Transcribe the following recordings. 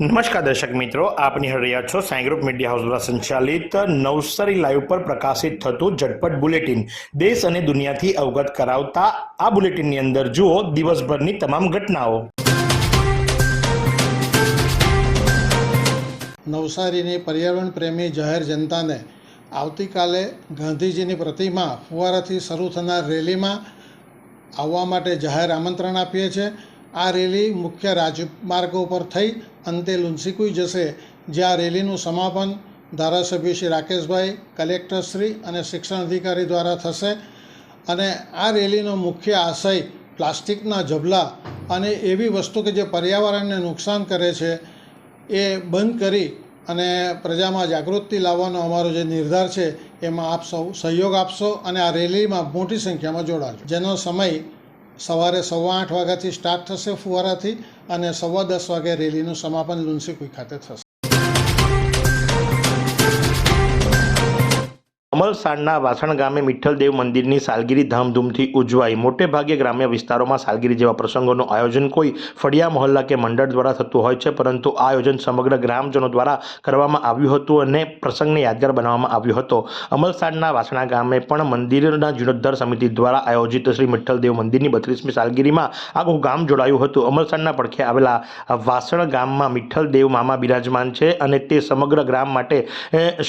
નમસ્કાર દર્શક મિત્રો, આપ નિહાળી છો સાંઈ ગ્રુપ મીડિયા હાઉસ દ્વારા સંચાલિત નવસારી લાઈવ પર પ્રકાશિત થતું ઝટપટ બુલેટિન. દેશ અને દુનિયાથી અવગત કરાવતા આ બુલેટિનની અંદર જુઓ દિવસભરની તમામ ઘટનાઓ. નવસારીની પર્યાવરણ પ્રેમી જાહેર જનતાને આવતીકાલે ગાંધીજીની પ્રતિમા ફુવારાથી શરૂ થનાર રેલીમાં આવવા માટે જાહેર આમંત્રણ આપીએ છીએ. આ રેલી મુખ્ય રાજમાર્ગો પર થઈ. અંતે લુન્સીકુઈ જશે, જ્યાં રેલીનું સમાપન ધારાસભ્ય શ્રી રાકેશભાઈ કલેક્ટરશ્રી અને શિક્ષણ અધિકારી દ્વારા થશે. અને આ રેલીનો મુખ્ય આશય પ્લાસ્ટિકના ઝબલા અને એવી વસ્તુ કે જે પર્યાવરણને નુકસાન કરે છે, એ બંધ કરી અને પ્રજામાં જાગૃતિ લાવવાનો અમારો જે નિર્ધાર છે, એમાં આપ સૌ સહયોગ આપશો અને આ રેલીમાં મોટી સંખ્યામાં જોડાજો. જેનો સમય સવારે સવા આઠ વાગ્યાથી સ્ટાર્ટ થશે ફુવારાથી અને સવા દસ વાગે રેલીનું સમાપન લુન્સીકુઈ ખાતે થશે. અમલસાડના વાસણ ગામે મિઠ્ઠલદેવ મંદિરની સાલગીરી ધામધૂમથી ઉજવાઈ. મોટે ભાગે ગ્રામ્ય વિસ્તારોમાં સાલગીરી જેવા પ્રસંગોનું આયોજન કોઈ ફળિયા મહોલ્લા કે મંડળ દ્વારા થતું હોય છે, પરંતુ આ આયોજન સમગ્ર ગ્રામજનો દ્વારા કરવામાં આવ્યું હતું અને પ્રસંગને યાદગાર બનાવવામાં આવ્યો હતો. અમલસાડના વાસણા ગામે પણ મંદિરના જીર્ણોદ્ધાર સમિતિ દ્વારા આયોજિત શ્રી મિઠ્ઠલદેવ મંદિરની બત્રીસમી સાલગીરીમાં આખું ગામ જોડાયું હતું. અમલસાડના પડખે આવેલા વાસણ ગામમાં મિઠ્ઠલદેવ મામા બિરાજમાન છે અને તે સમગ્ર ગ્રામ માટે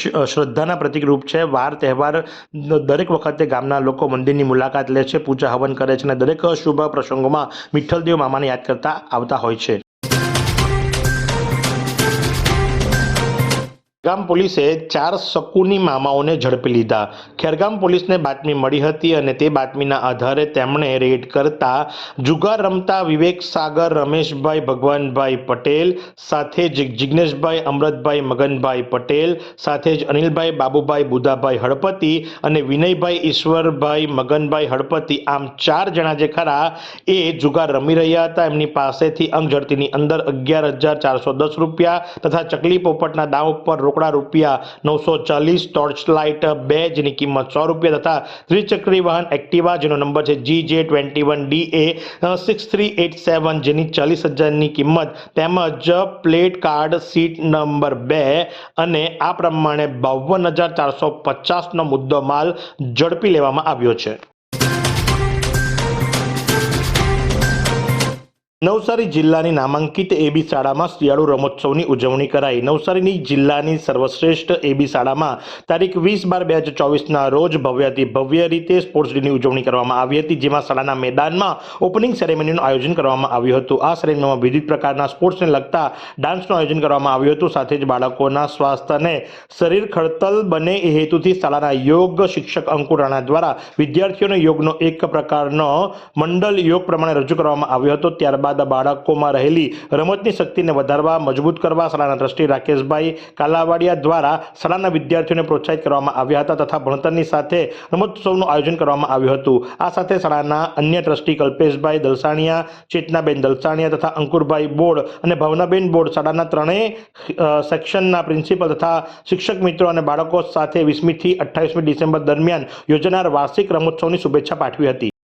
શ્રદ્ધાના પ્રતિકરૂપ છે. વાર તહેવાર દરેક વખતે ગામના લોકો મંદિરની મુલાકાત લે છે, પૂજા હવન કરે છે અને દરેક શુભ પ્રસંગોમાં વિઠ્ઠલદેવ મામાને યાદ કરતા આવતા હોય છે. ખેરગામ પોલીસે ચાર શકુની મામાઓને ઝડપી લીધા. ખેરગામ પોલીસને બાતમી મળી હતી અને તે બાતમીના આધારે તેમણે રેડ કરતા જુગાર રમતા વિવેક સાગર રમેશભાઈ, ભગવાનભાઈ પટેલ, સાથે જ જિજ્ઞેશભાઈ અમૃતભાઈ, મગનભાઈ પટેલ, સાથે જ અનિલભાઈ, બાબુભાઈ બુદાભાઈ હળપતિ અને વિનયભાઈ, ઈશ્વરભાઈ, મગનભાઈ હળપતિ. આમ ચાર જણા જે ખરા એ જુગાર રમી રહ્યા હતા. એમની પાસેથી અંગ ઝડતીની અંદર અગિયાર હજાર ચારસો દસ રૂપિયા તથા ચકલી પોપટના દાવ ઉપર રોકડા રૂપિયા નવસો ચાલીસ ટોર્ચ લાઇટ બે જેની કિંમત સો રૂપિયા તથા ત્રિચક્રી વાહન એક્ટિવા જેનો નંબર છે G J twenty one D A six three eight seven જેની ચાલીસ હજારની કિંમત તેમજ પ્લેટ કાર્ડ સીટ નંબર બે અને આ પ્રમાણે બાવન હજાર ચારસો પચાસનો મુદ્દો માલ ઝડપી લેવામાં આવ્યો છે. નવસારી જિલ્લાની નામાંકિત એબી શાળામાં શિયાળુ રમોત્સવની ઉજવણી કરાઈ. નવસારીની જિલ્લાની સર્વશ્રેષ્ઠ એબી શાળામાં તારીખ વીસ બાર બે હજાર ચોવીસના રોજ ભવ્યથી ભવ્ય રીતે સ્પોર્ટ્સ ડેની ઉજવણી કરવામાં આવી હતી, જેમાં શાળાના મેદાનમાં ઓપનિંગ સેરેમનીનું આયોજન કરવામાં આવ્યું હતું. આ સેરેમનીમાં વિવિધ પ્રકારના સ્પોર્ટ્સને લગતા ડાન્સનું આયોજન કરવામાં આવ્યું હતું. સાથે જ બાળકોના સ્વાસ્થ્ય અને શરીર ખડતલ બને એ હેતુથી શાળાના યોગ શિક્ષક અંકુર રાણા દ્વારા વિદ્યાર્થીઓને યોગનો એક પ્રકારનો મંડળ યોગ પ્રમાણે રજૂ કરવામાં આવ્યો હતો. ત્યારબાદ બાળકોમાં રહેલી રમતની શક્તિને વધારવા, મજબૂત કરવા શાળાના ટ્રસ્ટી રાકેશભાઈ કાલાવાડિયા દ્વારા શાળાના વિદ્યાર્થીઓને પ્રોત્સાહિત કરવામાં આવ્યા હતા તથા ભણતરની સાથે રમતોત્સવનું આયોજન કરવામાં આવ્યું હતું. આ સાથે શાળાના અન્ય ટ્રસ્ટી કલ્પેશભાઈ દલસાણિયા, ચેતનાબેન દલસાણિયા તથા અંકુરભાઈ બોર્ડ અને ભાવનાબેન બોર્ડ શાળાના ત્રણેય સેક્શનના પ્રિન્સિપલ તથા શિક્ષક મિત્રો અને બાળકો સાથે વીસમીથી અઠ્ઠાવીસમી ડિસેમ્બર દરમિયાન યોજાનાર વાર્ષિક રમોત્સવની શુભેચ્છા પાઠવી હતી.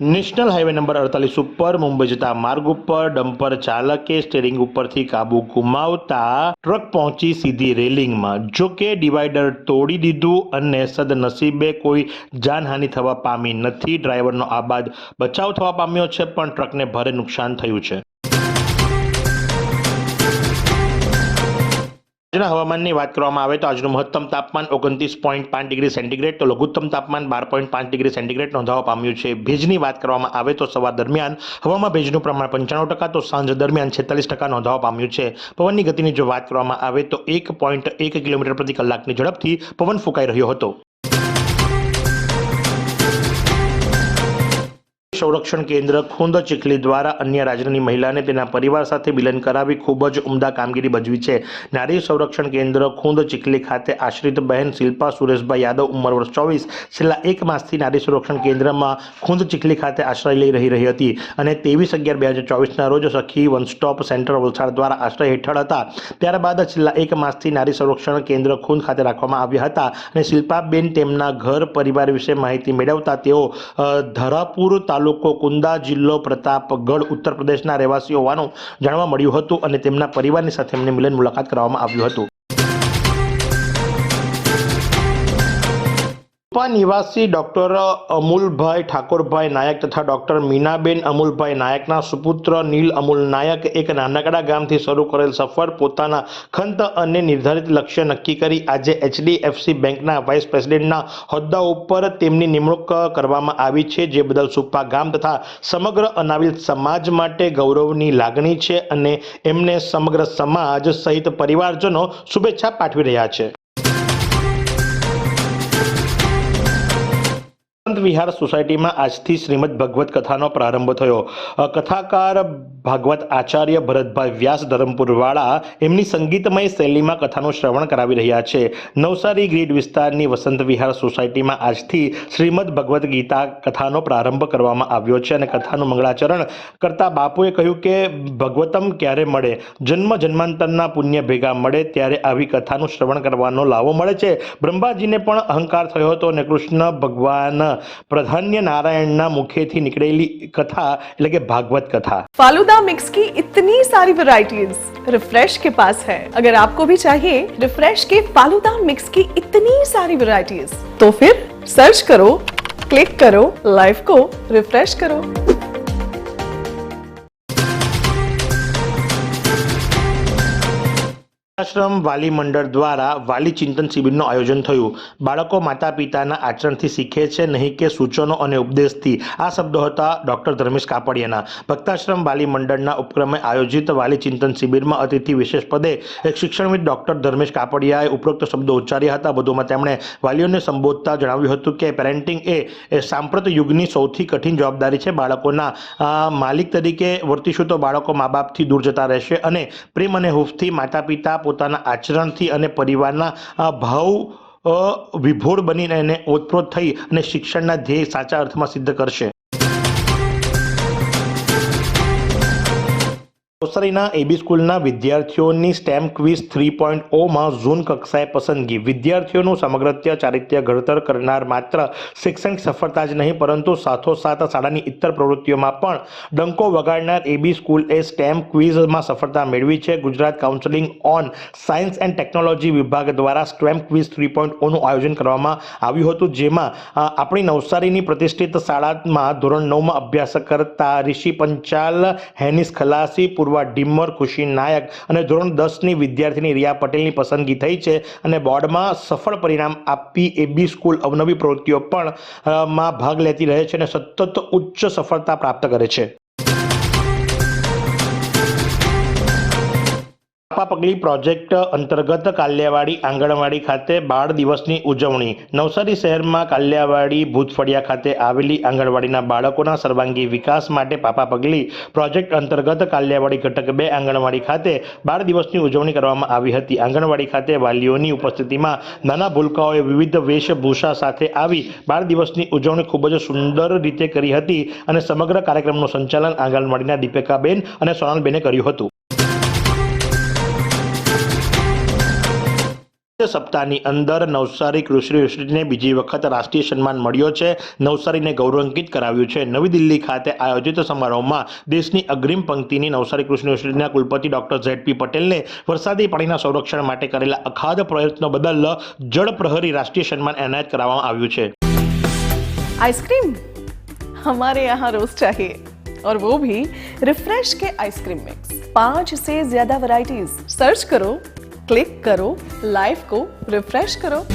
નેશનલ હાઈવે નંબર અડતાલીસ ઉપર મુંબઈ જતા માર્ગ ઉપર ડમ્પર ચાલકે સ્ટેરિંગ ઉપરથી કાબુ ગુમાવતા ટ્રક પહોંચી સીધી રેલિંગમાં. જો કે ડિવાઈડર તોડી દીધું અને સદનસીબે કોઈ જાનહાનિ થવા પામી નથી. ડ્રાઈવરનો આબાદ બચાવ થવા પામ્યો છે, પણ ટ્રકને ભારે નુકસાન થયું છે. આજના હવામાનની વાત કરવામાં આવે તો આજનું મહત્તમ તાપમાન ઓગણત્રીસ પોઈન્ટ પાંચ ડિગ્રી સેન્ટીગ્રેડ તો લઘુત્તમ તાપમાન બાર પોઈન્ટ પાંચ ડિગ્રી સેન્ટીગ્રેડ નોંધાવા પામ્યું છે. ભેજની વાત કરવામાં આવે તો સવાર દરમિયાન હવામાં ભેજનું પ્રમાણ પંચાણું ટકા તો સાંજ દરમિયાન છેતાલીસ ટકા નોંધાવા પામ્યું છે. પવનની ગતિની જો વાત કરવામાં આવે તો એક પોઈન્ટ એક કિલોમીટર પ્રતિ કલાકની ઝડપથી પવન ફૂંકાઈ રહ્યો હતો. સંરક્ષણ કેન્દ્ર ખુંદ ચીખલી દ્વારા અન્ય રાજ્યની મહિલાને તેના પરિવાર સાથે મિલન કરાવી ખૂબ જ ઉમદા કામગીરી ભજવી છે. નારી સંરક્ષણ કેન્દ્ર ખુંદ ચીખલી ખાતે આશ્રિત બહેન શિલ્પા સુરેશભાઈ યાદવ ઉંમર વર્ષ ચોવીસ, છેલ્લા એક માસથી નારી સંરક્ષણ કેન્દ્રમાં ખુંદ ચીખલી ખાતે આશ્રય લઈ રહી રહી હતી અને ત્રેવીસ અગિયાર બે હજાર ચોવીસના રોજ સખી વન સ્ટોપ સેન્ટર વલસાડ દ્વારા આશ્રય હેઠળ હતા. ત્યારબાદ છેલ્લા એક માસથી નારી સંરક્ષણ કેન્દ્ર ખુંદ ખાતે રાખવામાં આવ્યા હતા અને શિલ્પાબેન તેમના ઘર પરિવાર વિશે માહિતી મેળવતા તેઓ ધરાપુર તાલુકો કુંદા જિલ્લો પ્રતાપગઢ, ઉત્તર પ્રદેશના રહેવાસી હોવાનું જાણવા મળ્યું હતું અને તેમના પરિવારની સાથે એમને મિલન મુલાકાત કરવામાં આવ્યું હતું. ઉપા નિવાસી ડૉક્ટર અમુલભાઈ ઠાકોરભાઈ નાયક તથા ડૉક્ટર મીનાબેન અમુલભાઈ નાયકના સુપુત્ર નીલ અમુલ નાયક એક નાનકડા ગામથી શરૂ કરેલ સફર, પોતાના ખંત અને નિર્ધારિત લક્ષ્ય નક્કી કરી આજે એચડીએફસી બેંકના વાઇસ પ્રેસિડેન્ટના હોદ્દા ઉપર તેમની નિમણૂક કરવામાં આવી છે. જે બદલ સુપ્પા ગામ તથા સમગ્ર અનાવિલ સમાજ માટે ગૌરવની લાગણી છે અને એમને સમગ્ર સમાજ સહિત પરિવારજનો શુભેચ્છા પાઠવી રહ્યા છે. વિહાર સોસાયટીમાં આજથી શ્રીમદ ભગવત કથાનો પ્રારંભ થયો. કથાકાર ભાગવત આચાર્ય ભરતભાઈ વ્યાસ ધરમપુરવાળા એમની સંગીતમય શૈલીમાં કથાનું શ્રવણ કરાવી રહ્યા છે. નવસારી ગ્રીડ વિસ્તારની વસંત વિહાર સોસાયટીમાં આજથી શ્રીમદ ભગવદ્ ગીતા કથાનો પ્રારંભ કરવામાં આવ્યો છે અને કથાનું મંગળાચરણ કરતા બાપુએ કહ્યું કે, ભગવતમ ક્યારે મળે? જન્મ જન્માંતરના પુણ્ય ભેગા મળે ત્યારે આવી કથાનું શ્રવણ કરવાનો લાવો મળે છે. બ્રહ્માજીને પણ અહંકાર થયો હતો અને કૃષ્ણ ભગવાન પ્રધાન્ય નારાયણના મુખેથી નીકળેલી કથા એટલે કે ભાગવત કથા फालूदा मिक्स की इतनी सारी वैरायटीज रिफ्रेश के पास है अगर आपको भी चाहिए रिफ्रेश के फालूदा मिक्स की इतनी सारी वैरायटीज तो फिर सर्च करो क्लिक करो लाइफ को रिफ्रेश करो આશ્રમ વાલી મંડળ દ્વારા વાલી ચિંતન શિબિરનું આયોજન થયું. બાળકો માતા પિતાના આચરણથી શીખે છે નહીં કે સૂચનો અને ઉપદેશથી. આ શબ્દો હતા ડોક્ટર ધર્મેશ કાપડિયાના. ભક્તાશ્રમ વાલી મંડળના ઉપક્રમે આયોજિત વાલી ચિંતન શિબિરમાં અતિથિ વિશેષ પદે એક શિક્ષણવિદ ડોક્ટર ધર્મેશ કાપડિયાએ ઉપરોક્ત શબ્દો ઉચ્ચાર્યા હતા. વધુમાં તેમણે વાલીઓને સંબોધતા જણાવ્યું હતું કે પેરેન્ટિંગ એ સાંપ્રત યુગની સૌથી કઠિન જવાબદારી છે બાળકોના. માલિક તરીકે વર્તીશું તો બાળકો મા બાપથી દૂર જતા રહેશે અને પ્રેમ અને હુફથી માતા પિતા પોતાના આચરણથી અને પરિવારના ભાવ અ, વિભોર બનીને એને ઓતપ્રોત થઈ અને શિક્ષણના ધ્યેય સાચા અર્થમાં સિદ્ધ કરશે. નવસારીના એબી સ્કૂલના વિદ્યાર્થીઓની સ્ટેમ ક્વિઝ થ્રી પોઈન્ટ ઓમાં ઝૂન કક્ષાએ પસંદગી. વિદ્યાર્થીઓનું સમગ્રત્ય ચારિત્ર્ય ઘડતર કરનાર માત્ર શૈક્ષણિક સફળતા જ નહીં, પરંતુ સાથોસાથ શાળાની ઇતર પ્રવૃત્તિઓમાં પણ ડંકો વગાડનાર એબી સ્કૂલ એ સ્ટેમ ક્વિઝમાં સફળતા મેળવી છે. Gujarat counselling on science and technology વિભાગ દ્વારા સ્ટેમ ક્વિઝ થ્રી પોઈન્ટ ઓનું આયોજન કરવામાં આવ્યું હતું, જેમાં આપણી નવસારીની પ્રતિષ્ઠિત શાળામાં ધોરણ નવમાં અભ્યાસ કરતા ઋષિ પંચાલ, હેનિસ ખલાસી, પૂર્વા ડિમ્મર, ખુશી નાયક અને ધોરણ દસની વિદ્યાર્થીની રિયા પટેલની પસંદગી થઈ છે અને બોર્ડમાં સફળ પરિણામ આપી એબી સ્કૂલ અવનવી પ્રવૃત્તિઓ પણ માં ભાગ લેતી રહે છે અને સતત ઉચ્ચ સફળતા પ્રાપ્ત કરે છે. પગલી પ્રોજેક્ટ અંતર્ગત કાલ્યાવાડી, આંગણવાડી ખાતે બાળ દિવસની ઉજવણી. નવસારી શહેરમાં કાલ્યાવાડી ભૂતફળિયા ખાતે આવેલી આંગણવાડીના બાળકોના સર્વાંગી વિકાસ માટે પાપા પગલી પ્રોજેક્ટ અંતર્ગત કાલ્યાવાડી ઘટક બે આંગણવાડી ખાતે બાળ દિવસની ઉજવણી કરવામાં આવી હતી. આંગણવાડી ખાતે વાલીઓની ઉપસ્થિતિમાં નાના ભૂલકાઓએ વિવિધ વેશભૂષા સાથે આવી બાળ દિવસની ઉજવણી ખૂબ જ સુંદર રીતે કરી હતી અને સમગ્ર કાર્યક્રમનું સંચાલન આંગણવાડીના દીપિકાબેન અને સોનલબેને કર્યું હતું. સપ્તાહની અંદર નવસારી કૃષિ યુનિવર્સિટીને બીજી વખત રાષ્ટ્રીય સન્માન મળ્યો છે નવસારીને ગૌરવાન્કિત કરાવ્યું છે નવી દિલ્હી ખાતે આયોજિત સમારોહમાં દેશની અગ્રિમ પંક્તિની નવસારી કૃષિ યુનિવર્સિટીના કુલપતિ ડોક્ટર ઝેડ પી પટેલને વરસાદી પાણીના સંરક્ષણ માટે કરેલા અખાધ પ્રયત્નો બદલ જળ પ્રહરી રાષ્ટ્રીય સન્માન એનાયત કરવામાં આવ્યું છે आइसक्रीम हमारे यहाँ रोज चाहिए और वो भी रिफ्रेश के आइसक्रीम मिक्स पांच से ज्यादा वैरायटीज सर्च करो क्लिक करो लाइफ को रिफ्रेश करो